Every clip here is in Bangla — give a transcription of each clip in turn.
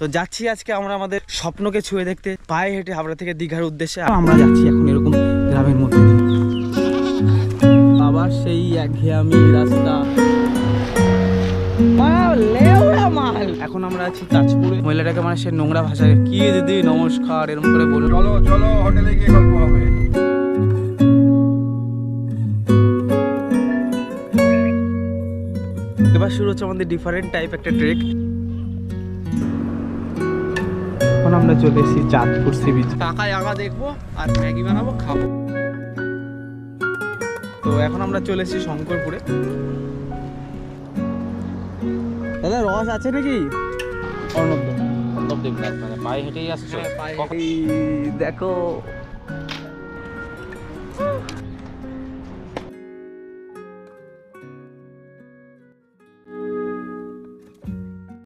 তো যাচ্ছি আজকে আমরা আমাদের স্বপ্নকে ছুঁয়ে দেখতে। পায়ে হেঁটে হাবড়া থেকে দীঘার উদ্দেশ্যে আমরা যাচ্ছি এখন এরকম গ্রামের মধ্যে। আবার সেই একঘেয়ামি রাস্তা। এখন আমরা আছি তাজপুরে। মহিলাটাকে মানে সে নোংরা ভাষায় কি দিদি নমস্কার এরকম করে বলুন চলো চলো হোটেলে গিয়ে গল্প হবে। এবার শুরু হচ্ছে আমাদের ডিফারেন্ট টাইপ একটা ট্রেক এখন আমরা চলে এসেছি চাঁদপুর সি বিচ টাকায় আগা দেখব আর ম্যাগি বানাবো খাব। তো এখন আমরা চলে এসেছি শঙ্করপুরে। দাদা রস আছে নাকি? অর্ণব অর্ণব দেবনাথ মানে পায়ে হেঁটেই আসছো। এই দেখো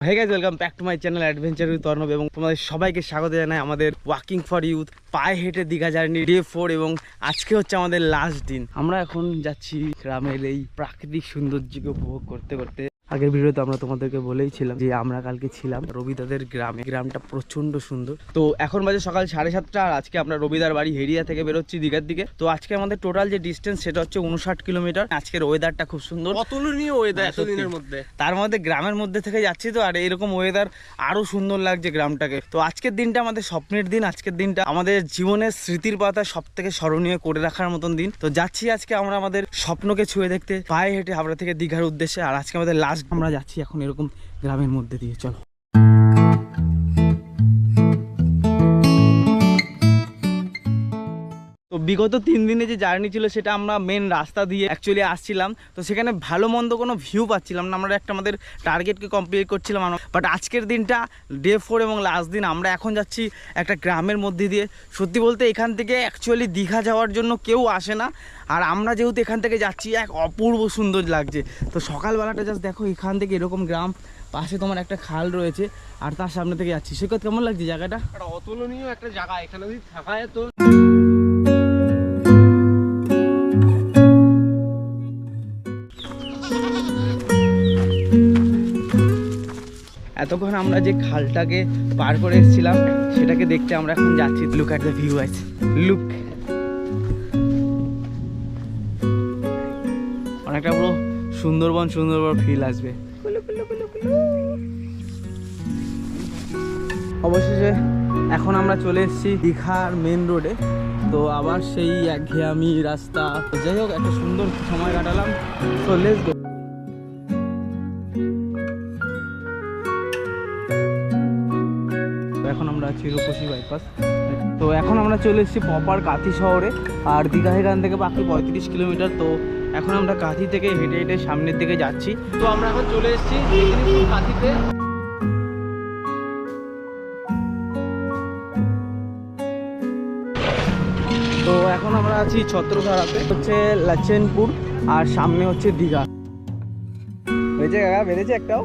hey guys welcome back to my channel adventure with Arnab এবং তোমাদের সবাইকে স্বাগত জানাই আমাদের ওয়াকিং ফর ইউথ পায়ে হেঁটে দীঘা জার্নি ডে ফোর এবং আজকে হচ্ছে আমাদের লাস্ট দিন। আমরা এখন যাচ্ছি গ্রামের এই প্রাকৃতিক সৌন্দর্যকে উপভোগ করতে করতে আগের ভিডিওতে আমরা তোমাদেরকে বলেইছিলাম যে আমরা কালকে ছিলাম রবিদাদের গ্রামে। গ্রামটা প্রচণ্ড সুন্দর। তো এখন বাজে সকাল সাড়ে সাতটা আর আজকে আমরা রবিদার বাড়ি হেরিয়া থেকে বেরোচ্ছি দীঘার দিকে। তো আজকে আমাদের টোটাল যে ডিস্টেন্স সেটা হচ্ছে উনষাট কিলোমিটার। আজকের ওয়েদারটা খুব সুন্দর। অতুলনীয় ওয়েদার হ্যাঁ। এতদিনের মধ্যে। তার মধ্যে গ্রামের মধ্যে থেকে যাচ্ছি তো আর এরকম ওয়েদার আরও সুন্দর লাগছে গ্রামটাকে। তো আজকের দিনটা আমাদের স্বপ্নের দিন। আজকের দিনটা আমাদের জীবনের স্মৃতির পাতা সব থেকে স্মরণীয় করে রাখার মতন দিন। তো যাচ্ছি আজকে আমরা আমাদের স্বপ্নকে ছুঁয়ে দেখতে পায়ে হেঁটে হাবড়া থেকে দীঘার উদ্দেশ্যে। আর আজকে আমাদের লাস্ট আমরা যাচ্ছি এখন এরকম গ্রামের মধ্যে দিয়ে চলো। বিগত তিন দিনে যে জার্নি ছিল সেটা আমরা মেন রাস্তা দিয়ে অ্যাকচুয়ালি আসছিলাম। তো সেখানে ভালো মন্দ কোনো ভিউ পাচ্ছিলাম না। আমরা একটা আমাদের টার্গেটকে কমপ্লিট করছিলাম আমরা। বাট আজকের দিনটা ডে ফোর এবং লাস্ট দিন আমরা এখন যাচ্ছি একটা গ্রামের মধ্যে দিয়ে। সত্যি বলতে এখান থেকে অ্যাকচুয়ালি দীঘা যাওয়ার জন্য কেউ আসে না। আর আমরা যেহেতু এখান থেকে যাচ্ছি, এক অপূর্ব সুন্দর লাগছে। তো সকালবেলাটা জাস্ট দেখো, এখান থেকে এরকম গ্রাম, পাশে তোমার একটা খাল রয়েছে, আর তার সামনে থেকে যাচ্ছি। সৈকত কেমন লাগছে জায়গাটা? অতুলনীয় একটা জায়গা, এখানে যদি থাকা যেত এতক্ষণ আমরা যে খালটাকে পার করে এসেছিলাম, সেটাকে দেখতে আমরা এখন যাচ্ছি। লুক অ্যাট দ্য ভিউ আছে লুক অনেকটা পুরো সুন্দরবন সুন্দরবন ফিল আসবে। অবশেষে এখন আমরা চলে এসেছি দীঘার মেন রোডে তো আবার সেই একঘেয়ামি রাস্তা। যাই হোক, একটা সুন্দর সময় কাটালাম। তো লেটস গো রূপসী বাইপাস তো এখন আমরা চলে এসেছি প্রপার কাঁথি শহরে। আর দীঘা এখান থেকে বাকি পঁয়ত্রিশ কিলোমিটার। তো এখন আমরা কাঁথি থেকে হেঁটে হেঁটে সামনের দিকে যাচ্ছি। তো আমরা এখন চলে এসেছি কাঁথিতে। তো এখন আমরা আছি ছত্রধারাতে। হচ্ছে লাচেনপুর আর সামনে হচ্ছে দীঘা। হয়েছে কাকা বেড়েছে একটাও?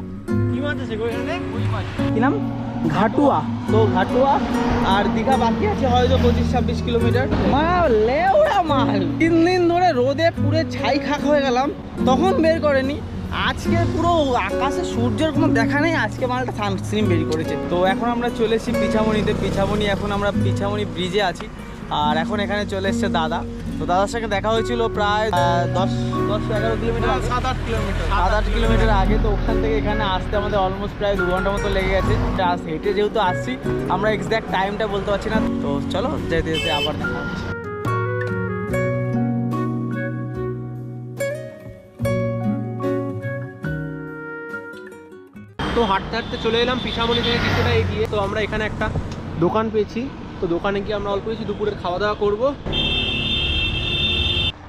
কি মাছ আছে কি নাম? ঘাটুয়া। তো ঘাটুয়া। আর দীঘা বাকি আছে হয়তো পঁচিশ ছাব্বিশ কিলোমিটার। মাল লেওড়া মাল। তিন দিন ধরে রোদে পুরে ছাই খাক হয়ে গেলাম তখন বের করেনি। আজকে পুরো আকাশে সূর্যের কোনো দেখা নেই আজকে মালটা সানস্ক্রিন বেরি করেছে। তো এখন আমরা চলেছি পিছামণিতে। পিছামণি এখন আমরা পিছামণি ব্রিজে আছি। আর এখন এখানে চলে এসছে দাদা। তো দাদার সাথে দেখা হয়েছিল প্রায় দশ দশ এগারো কিলোমিটার। সাত আট কিলোমিটার। সাত আট কিলোমিটার আগে তো ওখান থেকে এখানে আসতে আমাদের অলমোস্ট প্রায় দু ঘণ্টা মতো লেগে গেছে। হেঁটে যেহেতু আসছি আমরা এক্স্যাক্ট টাইমটা বলতে পারছি না। তো চলো যেতে যেতে আবার দেখা হচ্ছে। তো হাঁটতে হাঁটতে চলে এলাম পিসামণি থেকে কিছুটা এগিয়ে। তো আমরা এখানে একটা দোকান পেয়েছি। তো দোকানে গিয়ে আমরা অল্প কিছু দুপুরের খাওয়া দাওয়া করব।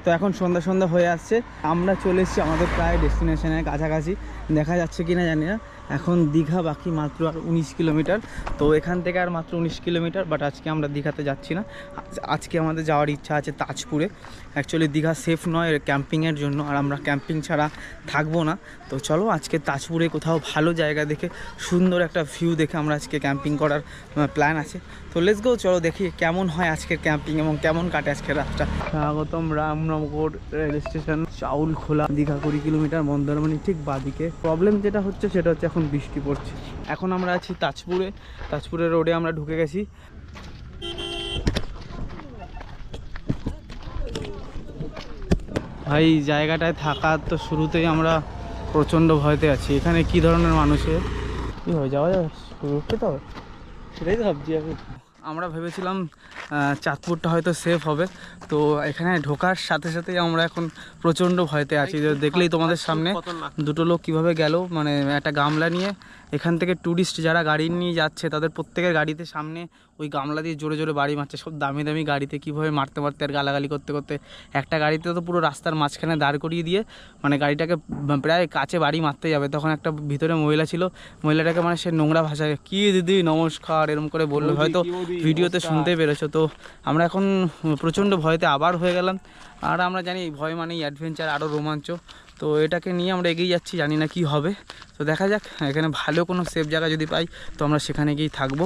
তো এখন সন্ধ্যা সন্ধ্যা হয়ে আসছে। আমরা চলে এসেছি আমাদের প্রায় ডেস্টিনেশনের কাছাকাছি। দেখা যাচ্ছে কি না জানি না। এখন দীঘা বাকি মাত্র আর উনিশ কিলোমিটার। তো এখান থেকে আর মাত্র উনিশ কিলোমিটার বাট আজকে আমরা দীঘাতে যাচ্ছি না। আজকে আমাদের যাওয়ার ইচ্ছা আছে তাজপুরে। অ্যাকচুয়ালি দীঘা সেফ নয় ক্যাম্পিংয়ের জন্য, আর আমরা ক্যাম্পিং ছাড়া থাকব না। তো চলো, আজকে তাজপুরে কোথাও ভালো জায়গা দেখে, সুন্দর একটা ভিউ দেখে আমরা আজকে ক্যাম্পিং করার প্ল্যান আছে। তো লেটস গো চলো দেখি কেমন হয় আজকের ক্যাম্পিং এবং কেমন কাটে আজকের রাতটা। স্বাগতম রামনগর রেল স্টেশন, চাউল খোলা, দীঘা কুড়ি কিলোমিটার, মন্দারমণি ঠিক বাদিকে। প্রবলেম যেটা হচ্ছে, সেটা হচ্ছে এখন বৃষ্টি পড়ছে। এখন আমরা আছি তাজপুরে তাজপুরের রোডে আমরা ঢুকে গেছি। ভাই জায়গাটায় থাকা তো শুরুতেই আমরা প্রচণ্ড ভয়তে আছি। এখানে কি ধরনের মানুষের? কী হয় যাওয়া যাবে রুখতে তো হবে। সেটাই তো ভাবছি আমরা ভেবেছিলাম চাঁদপুরটা হয়তো সেফ হবে। তো এখানে ঢোকার সাথে সাথে আমরা এখন প্রচণ্ড ভয়তে আছি। দেখলেই তোমাদের সামনে দুটো লোক কীভাবে গেল মানে একটা গামলা নিয়ে। এখান থেকে ট্যুরিস্ট যারা গাড়ি নিয়ে যাচ্ছে তাদের প্রত্যেকের গাড়িতে সামনে ওই গামলা দিয়ে জোরে জোরে বাড়ি মারছে। সব দামি দামি গাড়িতে কীভাবে মারতে মারতে আর গালাগালি করতে করতে একটা গাড়িতে তো পুরো রাস্তার মাঝখানে দাঁড় করিয়ে দিয়ে মানে গাড়িটাকে প্রায় কাছে বাড়ি মারতে যাবে। তখন একটা ভিতরে মহিলা ছিল মহিলাটাকে মানে সে নোংরা ভাষায় কী দিদি নমস্কার এরকম করে বলল। হয়তো ভিডিওতে। শুনতে পেরেছ। তো আমরা এখন প্রচণ্ড ভয়তে আবার হয়ে গেলাম। আর আমরা জানি ভয় মানেই অ্যাডভেঞ্চার আরও রোমাঞ্চ। তো এটাকে নিয়ে আমরা এগিয়ে যাচ্ছি, জানি না কি হবে। তো দেখা যাক, এখানে ভালো কোনো সেফ জায়গা যদি পাই, তো আমরা সেখানে গিয়েই থাকব।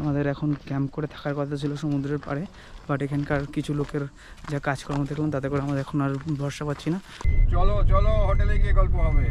আমাদের এখন ক্যাম্প করে থাকার কথা ছিল সমুদ্রের পাড়ে বাট এখানকার কিছু লোকের যা কাজকর্ম দেখলাম, তাতে করে আমরা এখন আর ভরসা পাচ্ছি না। চলো চলো হোটেলে গিয়ে গল্প হবে।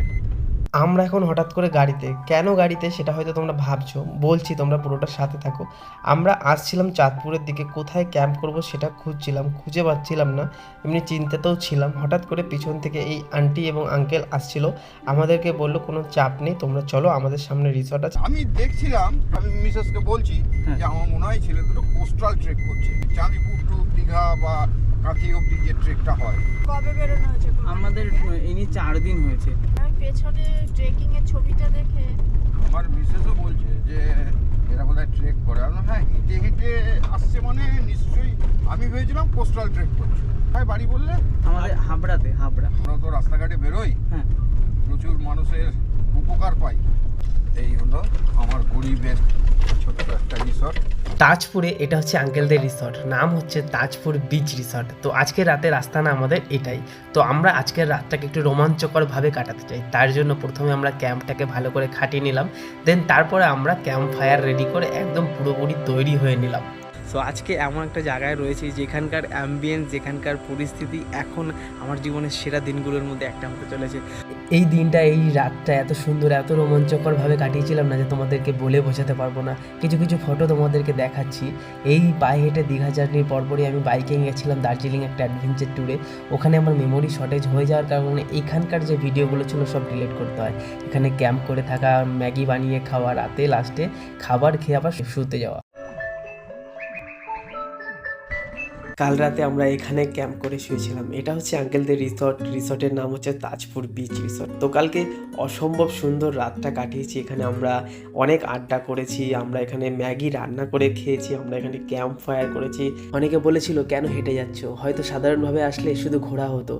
আমরা এখন হঠাৎ করে গাড়িতে কেন গাড়িতে সেটা হয়তো তোমরা ভাবছ বলছি তোমরা পুরোটার সাথে থাকো। আমরা আসছিলাম চাঁদপুরের দিকে কোথায় ক্যাম্প করব সেটা খুঁজছিলাম খুঁজে পাচ্ছিলাম না এমনি চিন্তাতেও ছিলাম। হঠাৎ করে পিছন থেকে এই আন্টি এবং আঙ্কেল আসছিল আমাদেরকে বলল কোনো চাপ নেই তোমরা চলো আমাদের সামনে রিসর্ট আছে। আমি দেখছিলাম আমি মিসেসকে বলছি হ্যাঁ। যে আমার মনে হয় ছেলে দুটো কোস্টাল ট্রেক করছে। চাঁদিপুর টু দীঘা বা কাঁথি অব্দি যে ট্রেকটা হয়। কবে বেরোনো হয়েছে? আমাদের? ইনি চার দিন হয়েছে। আমি পেছনে ট্রেকিং এর ছবিটা দেখে আমার মিসেসও বলছে যে এরা বোধহয় ট্রেক করে। আমি হ্যাঁ হেঁটে হেঁটে আসছে মানে নিশ্চয়ই আমি ভেবেছিলাম কোস্টাল ট্রেক করছে। ভাই বাড়ি বললে? আমাদের হাবড়াতে হাবড়া। আমরা তো রাস্তাঘাটে বেরোই। হ্যাঁ। প্রচুর মানুষের উপকার পাই। এই হলো আমার গরিবের রিসর্ট তাজপুরে এটা হচ্ছে আঙ্কেলদের রিসর্ট। নাম হচ্ছে তাজপুর বিচ রিসর্ট তো আজকে রাতে রাস্তা না আমাদের এটাই। তো আমরা আজকের রাতটাকে একটু রোমাঞ্চকরভাবে কাটাতে চাই। তার জন্য প্রথমে আমরা ক্যাম্পটাকে ভালো করে খাটিয়ে নিলাম। দেন তারপরে আমরা ক্যাম্প ফায়ার রেডি করে একদম পুরোপুরি তৈরি হয়ে নিলাম। সো আজকে এমন একটা জায়গায় রয়েছি যেখানকার অ্যাম্বিয়েন্স যেখানকার পরিস্থিতি এখন আমার জীবনের সেরা দিনগুলোর মধ্যে একটা হতে চলেছে। এই দিনটা, এই রাতটা এত সুন্দর, এত রোমাঞ্চকরভাবে কাটিয়েছিলাম না যে তোমাদেরকে বলে বোঝাতে পারব না। কিছু কিছু ফটো তোমাদেরকে দেখাচ্ছি। এই পায়ে হেঁটে দীঘা জার্নির পরপরই আমি বাইকে গেছিলাম দার্জিলিং একটা অ্যাডভেঞ্চার ট্যুরে ওখানে আমার মেমোরি শর্টেজ হয়ে যাওয়ার কারণে এখানকার যে ভিডিওগুলো ছিল সব ডিলিট করতে হয়। এখানে ক্যাম্প করে থাকা, ম্যাগি বানিয়ে খাওয়া, রাতে লাস্টে খাবার খেয়ে আবার শুতে যাওয়া। কাল রাতে আমরা এখানে ক্যাম্প করে শুয়েছিলাম। এটা হচ্ছে আঙ্কেলদের রিসর্ট রিসর্টের নাম হচ্ছে তাজপুর বিচ রিসর্ট তো কালকে অসম্ভব সুন্দর রাতটা কাটিয়েছি। এখানে আমরা অনেক আড্ডা করেছি, আমরা এখানে ম্যাগি রান্না করে খেয়েছি, আমরা এখানে ক্যাম্প ফায়ার করেছি। অনেকে বলেছিল, কেন হেঁটে যাচ্ছ? হয়তো সাধারণভাবে আসলে শুধু ঘোরা হতো।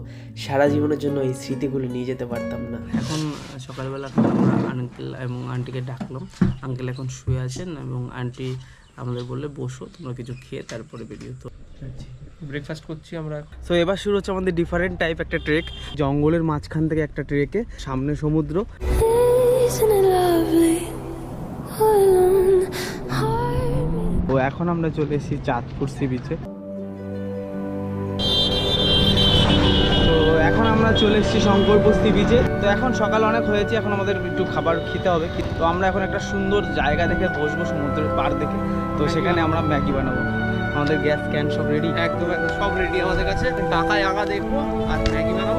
সারা জীবনের জন্য এই স্মৃতিগুলো নিয়ে যেতে পারতাম না। এখন সকালবেলা আমরা আঙ্কেল এবং আন্টিকে ডাকলাম। আঙ্কেল এখন শুয়ে আছেন এবং আন্টি আমাদের বললে বসো তোমরা কিছু খেয়ে তারপরে বেরিয়ে তো ব্রেকফাস্ট করছি আমরা। সো এবার শুরু হচ্ছে আমাদের ডিফারেন্ট টাইপ একটা ট্রেক জঙ্গলের মাঝখান থেকে একটা ট্রেকে সামনে সমুদ্র। তো এখন আমরা চলে এসেছি চাঁদপুর সি বিচে তো এখন আমরা চলে এসেছি শঙ্করপুর সি বিচে তো এখন সকাল অনেক হয়েছে এখন আমাদের একটু খাবার খেতে হবে। তো আমরা এখন একটা সুন্দর জায়গা দেখে বসবো সমুদ্রের পাড় দেখে। তো সেখানে আমরা ম্যাগি বানাবো। আমাদের গ্যাস ক্যান সব রেডি একদম একদম সব রেডি আমাদের কাছে। টাকায় আগা দেখব আর ম্যাগি বানাবো।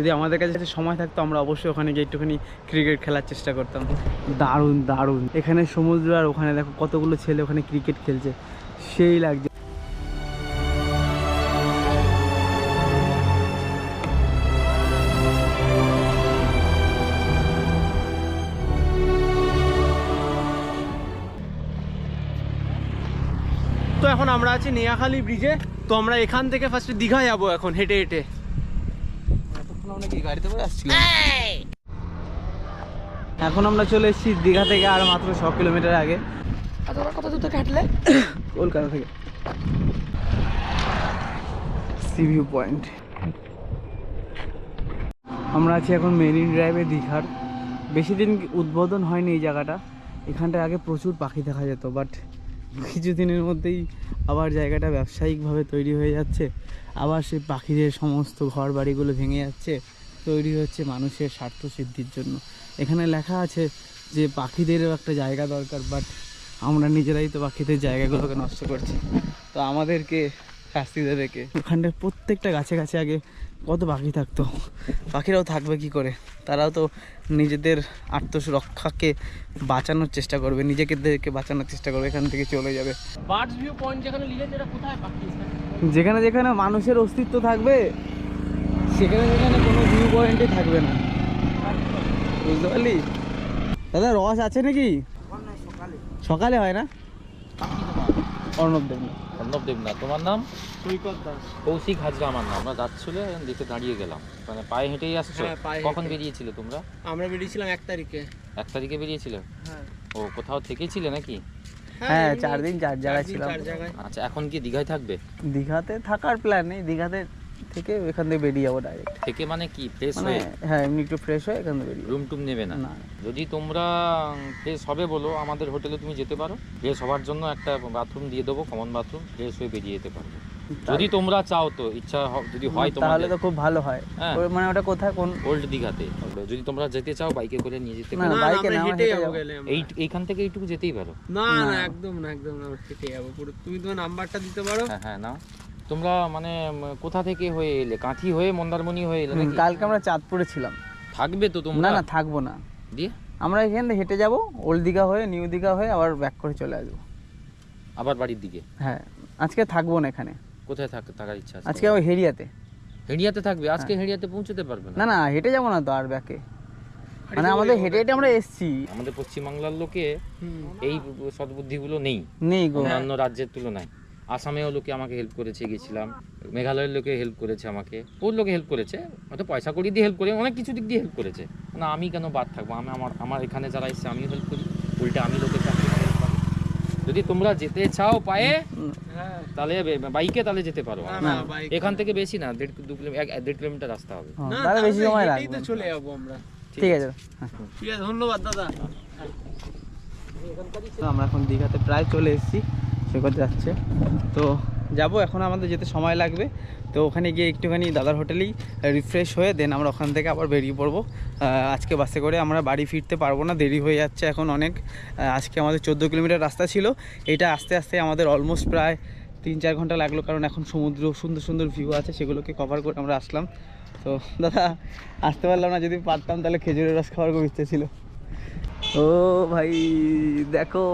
যদি আমাদের কাছে সময় থাকতো আমরা অবশ্যই ওখানে গিয়ে একটুখানি ক্রিকেট খেলার চেষ্টা করতাম। দারুণ দারুণ। এখানে সমুদ্র আর ওখানে দেখো কতগুলো ছেলে ওখানে ক্রিকেট খেলছে। সেই লাগছে। তো এখন আমরা আছি নেয়াখালী ব্রিজে। তো আমরা এখান থেকে ফার্স্টে দীঘা যাব এখন হেঁটে হেঁটে। এতক্ষণ গাড়িতে করে আসছিলাম? এখন আমরা চলে এসেছি দীঘা থেকে আর মাত্র ছ কিলোমিটার আগে। কত দূর থেকে হাঁটলে? কলকাতা থেকে। সি ভিউ পয়েন্ট আমরা আছি এখন মেরিন ড্রাইভে দীঘার। বেশি দিন উদ্বোধন হয়নি এই জায়গাটা। এখানটায় আগে প্রচুর পাখি দেখা যেত বাট কিছুদিনের মধ্যেই আবার জায়গাটা ব্যবসায়িকভাবে তৈরি হয়ে যাচ্ছে। আবার সেই পাখিদের সমস্ত ঘর বাড়িগুলো ভেঙে যাচ্ছে। তৈরি হচ্ছে মানুষের স্বার্থ সিদ্ধির জন্য। এখানে লেখা আছে যে পাখিদেরও একটা জায়গা দরকার বাট আমরা নিজেরাই তো পাখিদের জায়গাগুলোকে নষ্ট করছি। তো আমাদেরকে শাস্তি দেবে কে? ওখানটায় প্রত্যেকটা গাছে গাছে আগে কত পাখি থাকতো? পাখিরাও থাকবে কি করে? তারাও তো নিজেদের আত্মরক্ষাকে বাঁচানোর চেষ্টা করবে নিজেকে দেখে বাঁচানোর চেষ্টা করবে এখান থেকে চলে যাবে। বার্ডস ভিউ পয়েন্ট যেখানে যেটা কোথায় পাখি যেখানে যেখানে মানুষের অস্তিত্ব থাকবে সেখানে সেখানে কোনো ভিউ পয়েন্টই থাকবে না। বুঝতে পারলি? দাদা রস আছে নাকি? সকালে। হয় না? অর্ণব দেব না। অর্ণব দেবনাথ তোমার নাম? সৈকত দাস। কৌশিক হাজরা আমার নাম। আমরা যাচ্ছিল দেখে দাঁড়িয়ে গেলাম। মানে পায়ে হেঁটেই আসছো? হ্যাঁ, পায়ে কখন বেরিয়েছিল তোমরা? আমরা বেরিয়েছিলাম এক তারিখে। এক তারিখে বেরিয়েছিলে? হ্যাঁ। ও কোথাও থেকেছিলে নাকি? হ্যাঁ চার দিন চার জায়গায় ছিলাম। আচ্ছা এখন কি দীঘায় থাকবে? দীঘাতে থাকার প্ল্যান নেই। দীঘাতে থেকে এখান থেকে বেরিয়ে যাব ডাইরেক্ট থেকে মানে কি ফ্রেশ মানে হয়ে? হ্যাঁ এমনি একটু ফ্রেশ হয়ে এখান থেকে বেরিয়ে রুম টুম নেবে না? না। যদি তোমরা ফ্রেশ হবে বলো আমাদের হোটেলে তুমি যেতে পারো। ফ্রেশ হওয়ার জন্য একটা বাথরুম দিয়ে দেবো কমন বাথরুম ফ্রেশ হয়ে বেরিয়ে যেতে পারব। যদি তোমরা চাও তো ইচ্ছা যদি হয় তাহলে তোমাদের তো খুব ভালো হয়। হ্যাঁ। মানে ওটা কোথায় কোন ওল্ড দিঘাতে যদি তোমরা যেতে চাও বাইকে করে নিয়ে যেতে পারো। না বাইকে না, হেঁটে যাব। যাব। গেলে আমরা। এই এইখান থেকে এইটুকু যেতেই পারো। না না। একদম না একদম না আমরা হেঁটে যাব। পুরো তুমি তোমার নাম্বারটা দিতে পারো। হ্যাঁ হ্যাঁ নাও। তোমরা মানে কোথা থেকে হয়ে এলে? কাঁথি হয়ে মন্দারমণি হয়ে এলে নাকি? কালকে আমরা চাঁদপুরে ছিলাম। থাকবে তো তোমরা? না না থাকব না। দিয়ে? আমরা এখান থেকে হেঁটে যাব ওল্ড দীঘা হয়ে নিউ দীঘা হয়ে আবার ব্যাক করে চলে আসব। আবার বাড়ির দিকে? হ্যাঁ আজকে থাকব না এখানে। কোথায় থাক থাকার ইচ্ছা আছে? আজকে ওই হেরিয়াতে হেড়িয়াতে থাকবে? আজকে হেড়িয়াতে পৌঁছতে পারবে না? না না হেঁটে যাব না তো আর ব্যাকে মানে আমাদের হেঁটে হেঁটে আমরা এসছি। আমাদের পশ্চিমবাংলার লোকে। এই সদ্বুদ্ধিগুলো নেই। নেই অন্যান্য রাজ্যের তুলনায়। আসামেও লোকে আমাকে হেল্প করেছে গেছিলাম। মেঘালয়ের লোকে হেল্প করেছে আমাকে। ওর লোকে হেল্প করেছে? হয়তো পয়সা করি দিয়ে হেল্প করে অনেক কিছু দিক দিয়ে হেল্প করেছে। না আমি কেন বাদ থাকব? আমি আমার আমার এখানে যারা এসছে আমিও হেল্প করি। উল্টে আমি লোকের কাছে যদি তোমরা যেতে চাও পায়ে হ্যাঁ তাহলে বাইকে তাহলে যেতে পারো। এখান থেকে বেশি না দেড় দু কিলোমিটার এক দেড় কিলোমিটার রাস্তা হবে। তাহলে বেশি সময় লাগবে চলে যাব আমরা। ঠিক আছে। হ্যাঁ। ঠিক আছে ধন্যবাদ দাদা। আমরা এখন দীঘাতে প্রায় চলে এসেছি। সৈকত যাচ্ছে। তো যাব, এখন আমাদের যেতে সময় লাগবে। তো ওখানে গিয়ে একটুখানি দাদার হোটেলেই রিফ্রেশ হয়ে দেন আমরা ওখান থেকে আবার বেরিয়ে পড়ব। আজকে বাসে করে আমরা বাড়ি ফিরতে পারব না, দেরি হয়ে যাচ্ছে এখন অনেক। আজকে আমাদের চোদ্দ কিলোমিটার রাস্তা ছিল। এটা আস্তে আস্তে আমাদের অলমোস্ট প্রায় তিন চার ঘণ্টা লাগল, কারণ এখন সমুদ্র, সুন্দর সুন্দর ভিউ আছে, সেগুলোকে কভার করে আমরা আসলাম। তো দাদা, আসতে পারলাম না, যদি পারতাম তাহলে খেজুরের রস খাওয়ার খুব ইচ্ছে ছিল। ও ভাই, দেখো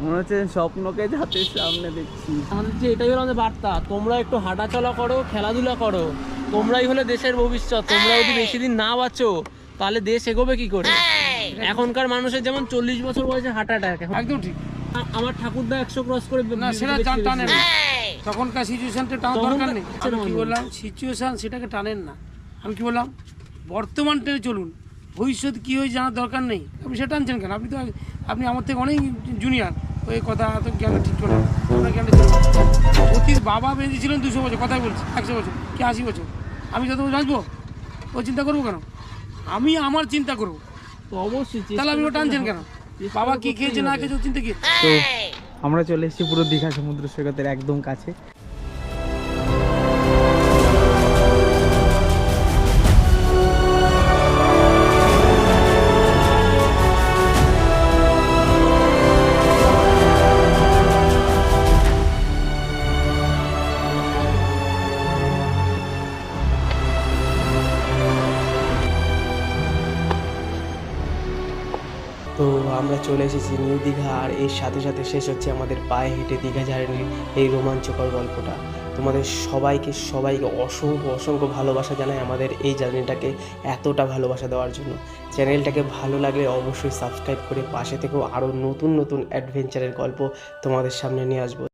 মনে হচ্ছে স্বপ্নকে হাতের সামনে দেখছি। আমাদের যে এটাই হলো আমাদের বার্তা তোমরা একটু হাঁটাচলা করো খেলাধুলা করো। তোমরাই হলে দেশের ভবিষ্যৎ তোমরা যদি বেশি দিন না বাঁচো তাহলে দেশ এগোবে কি করে? এখনকার মানুষের যেমন চল্লিশ বছর বয়সে হার্ট অ্যাটাক একদম ঠিক। আমার ঠাকুরদা একশো ক্রস করে না সেটা টান- না তখনকার সিচুয়েশনটা টানার দরকার নেই। আমি কি বললাম? সিচুয়েশন সেটাকে টানেন না। আমি কি বললাম? বর্তমান টেনে চলুন। ভবিষ্যৎ কী হয়ে জানার দরকার নেই। আপনি সেটা টানছেন কেন? আপনি তো আপনি আমার থেকে অনেক জুনিয়র ওই কথা তো জ্ঞান ঠিক করে আমরা জ্ঞানটা ঠিক অতীত বাবা বেঁধেছিলেন দুশো বছর কথাই বলছি একশো বছর কি আশি বছর? আমি যত বছর বাঁচবো? ও চিন্তা করব কেন? আমি আমার চিন্তা করব। তো অবশ্যই তাহলে আমি ও করতে টানছেন কেন বাবা কি খেয়েছে না খেয়েছে ও চিন্তা কি? আমরা চলে এসেছি পুরো দীঘা সমুদ্র সৈকতের একদম কাছে। তো আমরা চলে এসেছি নিউ দীঘা আর এর সাথে সাথে শেষ হচ্ছে আমাদের পায়ে হেঁটে দীঘা জার্নির এই রোমাঞ্চকর গল্পটা। তোমাদের সবাইকে সবাইকে অসংখ্য অসংখ্য ভালোবাসা জানায় আমাদের এই জার্নিটাকে এতটা ভালোবাসা দেওয়ার জন্য। চ্যানেলটাকে ভালো লাগলে অবশ্যই সাবস্ক্রাইব করে পাশে থেকেও আরও নতুন নতুন অ্যাডভেঞ্চারের গল্প তোমাদের সামনে নিয়ে আসব।